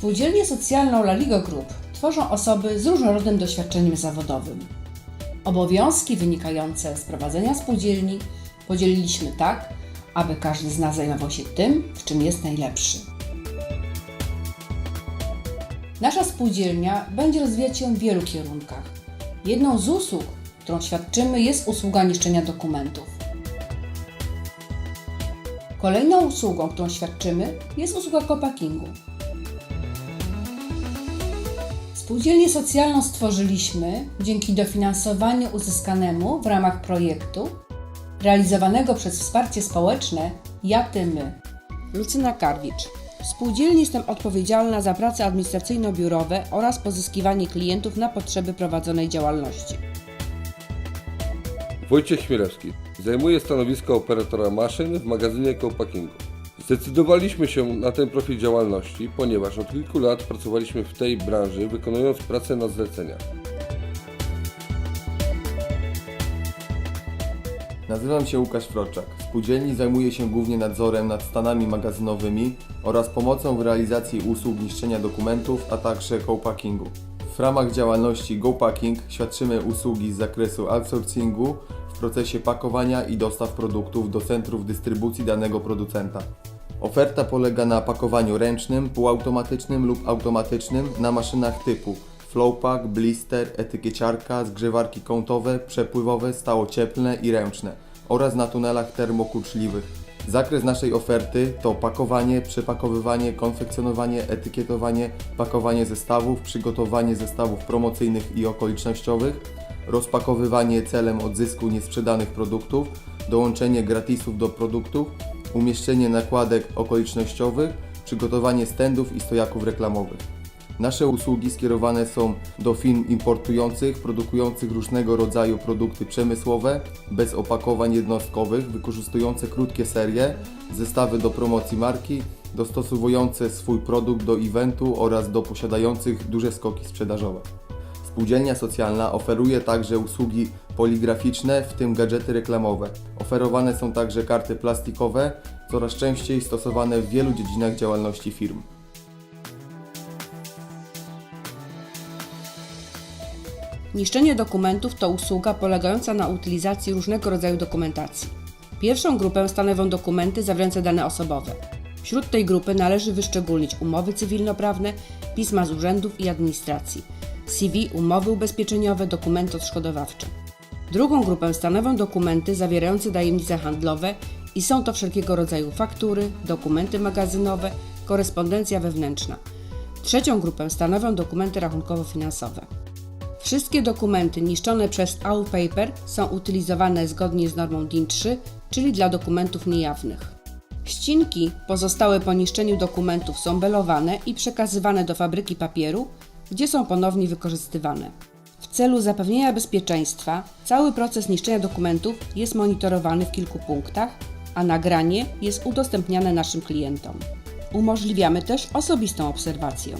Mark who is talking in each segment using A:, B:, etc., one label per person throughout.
A: Spółdzielnię socjalną La Liga Group tworzą osoby z różnorodnym doświadczeniem zawodowym. Obowiązki wynikające z prowadzenia spółdzielni podzieliliśmy tak, aby każdy z nas zajmował się tym, w czym jest najlepszy. Nasza spółdzielnia będzie rozwijać się w wielu kierunkach. Jedną z usług, którą świadczymy, jest usługa niszczenia dokumentów. Kolejną usługą, którą świadczymy, jest usługa kopakingu. Spółdzielnię socjalną stworzyliśmy dzięki dofinansowaniu uzyskanemu w ramach projektu realizowanego przez wsparcie społeczne Ja Ty My. Lucyna Karwicz. W spółdzielni jestem odpowiedzialna za prace administracyjno-biurowe oraz pozyskiwanie klientów na potrzeby prowadzonej działalności.
B: Wojciech Chmielewski. Zajmuję stanowisko operatora maszyn w magazynie Copakingu. Zdecydowaliśmy się na ten profil działalności, ponieważ od kilku lat pracowaliśmy w tej branży, wykonując pracę na zlecenia.
C: Nazywam się Łukasz Froczak. Spółdzielni zajmuję się głównie nadzorem nad stanami magazynowymi oraz pomocą w realizacji usług niszczenia dokumentów, a także co-packingu. W ramach działalności GoPacking świadczymy usługi z zakresu outsourcingu w procesie pakowania i dostaw produktów do centrów dystrybucji danego producenta. Oferta polega na pakowaniu ręcznym, półautomatycznym lub automatycznym na maszynach typu Flowpack, blister, etykieciarka, zgrzewarki kątowe, przepływowe, stałocieplne i ręczne oraz na tunelach termokurczliwych. Zakres naszej oferty to pakowanie, przepakowywanie, konfekcjonowanie, etykietowanie, pakowanie zestawów, przygotowanie zestawów promocyjnych i okolicznościowych, rozpakowywanie celem odzysku niesprzedanych produktów, dołączenie gratisów do produktów, umieszczenie nakładek okolicznościowych, przygotowanie stendów i stojaków reklamowych. Nasze usługi skierowane są do firm importujących, produkujących różnego rodzaju produkty przemysłowe, bez opakowań jednostkowych, wykorzystujące krótkie serie, zestawy do promocji marki, dostosowujące swój produkt do eventu oraz do posiadających duże skoki sprzedażowe. Spółdzielnia socjalna oferuje także usługi poligraficzne, w tym gadżety reklamowe. Oferowane są także karty plastikowe, coraz częściej stosowane w wielu dziedzinach działalności firm.
A: Niszczenie dokumentów to usługa polegająca na utylizacji różnego rodzaju dokumentacji. Pierwszą grupę stanowią dokumenty zawierające dane osobowe. Wśród tej grupy należy wyszczególnić umowy cywilnoprawne, pisma z urzędów i administracji, CV, umowy ubezpieczeniowe, dokumenty odszkodowawcze. Drugą grupę stanowią dokumenty zawierające tajemnice handlowe i są to wszelkiego rodzaju faktury, dokumenty magazynowe, korespondencja wewnętrzna. Trzecią grupę stanowią dokumenty rachunkowo-finansowe. Wszystkie dokumenty niszczone przez All Paper są utylizowane zgodnie z normą DIN 3, czyli dla dokumentów niejawnych. Ścinki pozostałe po niszczeniu dokumentów są belowane i przekazywane do fabryki papieru, gdzie są ponownie wykorzystywane. W celu zapewnienia bezpieczeństwa cały proces niszczenia dokumentów jest monitorowany w kilku punktach, a nagranie jest udostępniane naszym klientom. Umożliwiamy też osobistą obserwację.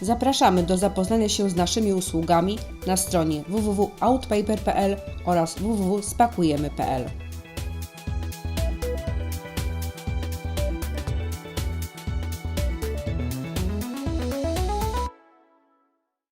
A: Zapraszamy do zapoznania się z naszymi usługami na stronie www.outpaper.pl oraz www.spakujemy.pl.